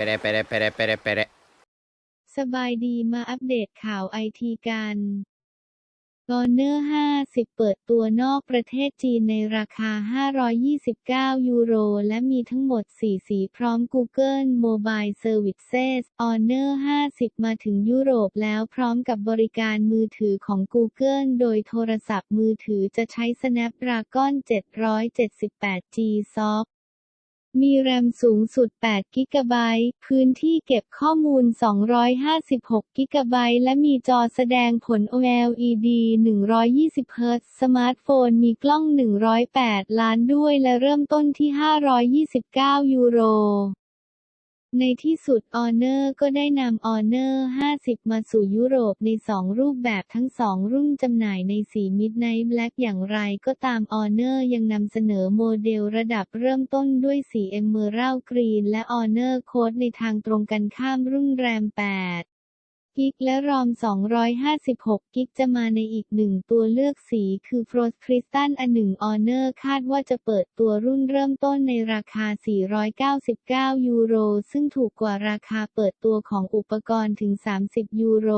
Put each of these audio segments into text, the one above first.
Pere, pere, pere, pere, pere. สบายดีมาอัปเดตข่าวไอทีกัน Honor 50 เปิดตัวนอกประเทศจีนในราคา 529 ยูโร และมีทั้งหมด 4 สีพร้อม Google Mobile Services Honor 50 มาถึงยุโรปแล้วพร้อมกับบริการมือถือของ Google โดยโทรศัพท์มือถือจะใช้ Snapdragon 778G SoC มีแรมสูงสุด 8 กิกะไบต์ พื้นที่เก็บข้อมูล 256 กิกะไบต์ และมีจอแสดงผล OLED 120 Hz สมาร์ทโฟนมีกล้อง 108 ล้านด้วยและเริ่มต้นที่ 529 ยูโร ในที่สุดออเนอร์ก็ได้นำออเนอร์50 มาสู่ยุโรปใน 2 รูปแบบทั้ง 2 รุ่นจำหน่ายในสีมิดไนท์แบล็กอย่างไรก็ตามออเนอร์ยังนำเสนอโมเดลระดับเริ่มต้นด้วยสีเอมเมอรัลกรีนและออเนอร์โคดในทางตรงกันข้ามรุ่นแรม 8 กิกและรอม 256 กิกจะมาในอีกหนึ่งตัวเลือกสีคือ Frost Crystal อันหนึ่ง Honor คาดว่าจะเปิดตัวรุ่นเริ่มต้นในราคา 499 ยูโร ซึ่งถูกกว่าราคาเปิดตัวของอุปกรณ์ถึง 30 ยูโร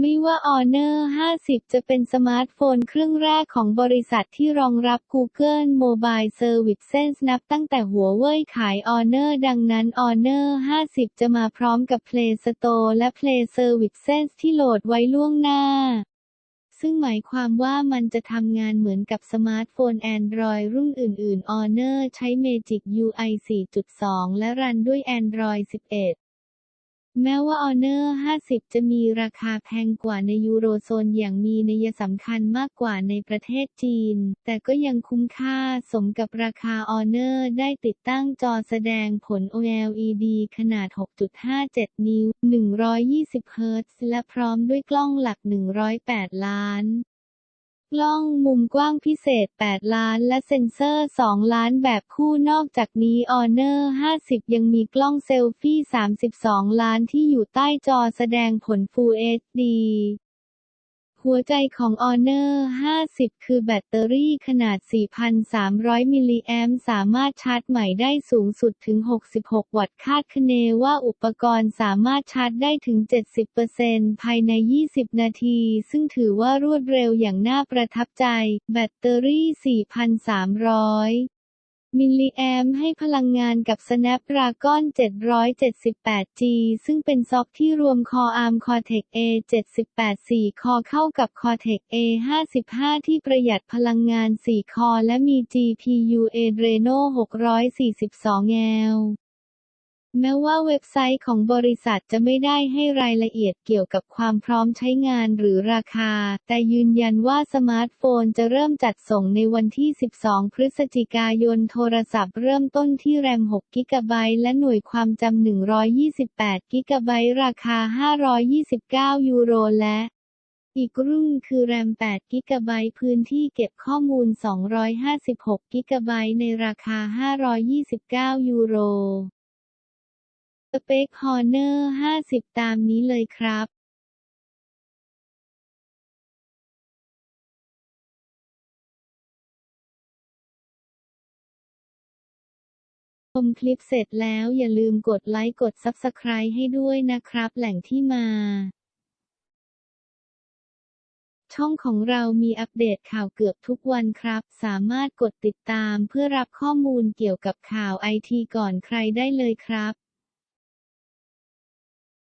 ไม่ว่า Honor 50 จะเป็นสมาร์ทโฟนเครื่องแรกของบริษัทที่รองรับ Google Mobile Services นับตั้งแต่หัวเว่ยขาย Honor ดังนั้น Honor 50 จะมาพร้อมกับ Play Store และ Play Services ที่โหลดไว้ล่วงหน้า ซึ่งหมายความว่ามันจะทำงานเหมือนกับสมาร์ทโฟน Android รุ่นอื่น ๆ Honor ใช้ Magic UI 4.2 และรันด้วย Android 11 แม้ว่า Honor 50 จะมีราคาแพงกว่าในยูโรโซนอย่างมีนัยสำคัญมากกว่าในประเทศจีน แต่ก็ยังคุ้มค่าสมกับราคา Honor ได้ติดตั้งจอแสดงผล OLED ขนาด 6.57 นิ้ว 120 Hz และพร้อมด้วยกล้องหลัก 108 ล้าน กล้องมุมกว้างพิเศษ 8 ล้าน และเซ็นเซอร์ 2 ล้านแบบคู่นอกจากนี้ Honor 50 ยังมีกล้องเซลฟี่ 32 ล้านที่อยู่ใต้จอแสดงผล Full HD หัวใจของ Honor 50 คือแบตเตอรี่ขนาด 4,300 มิลลิแอมสามารถชาร์จใหม่ได้สูงสุดถึง 66 วัตต์ คาดคะเนว่าอุปกรณ์สามารถชาร์จได้ถึง 70%ภายใน 20 นาที ซึ่งถือว่ารวดเร็วอย่างน่าประทับใจ แบตเตอรี่ 4,300 มิลลิแอมให้พลังงานกับ Snapdragon 778G ซึ่งเป็นซอกที่รวม Core ARM Cortex A78 4 คอเข้ากับ Cortex A55 ที่ประหยัดพลังงาน 4 คอและมี GPU Adreno 642 แงว แม้ว่าเว็บไซต์ของบริษัทจะไม่ได้ให้รายละเอียดเกี่ยวกับความพร้อมใช้งานหรือราคา แต่ยืนยันว่าสมาร์ทโฟนจะเริ่มจัดส่งในวันที่ 12 พฤศจิกายน โทรศัพท์เริ่มต้นที่แรม 6 กิกะไบต์และหน่วยความจำ 128 กิกะไบต์ราคา 529 ยูโรและอีกรุ่นคือแรม 8 กิกะไบต์พื้นที่เก็บข้อมูล 256 กิกะไบต์ในราคา 529 ยูโร สเปค Honor 50 ตามนี้เลยครับชมคลิปเสร็จแล้วอย่าลืมกดไลค์กด Subscribe ให้ด้วยนะครับ แหล่งที่มา ช่องของเรามีอัปเดตข่าวเกือบทุกวันครับ สามารถกดติดตามเพื่อรับข้อมูลเกี่ยวกับข่าวไอทีก่อนใครได้เลยครับ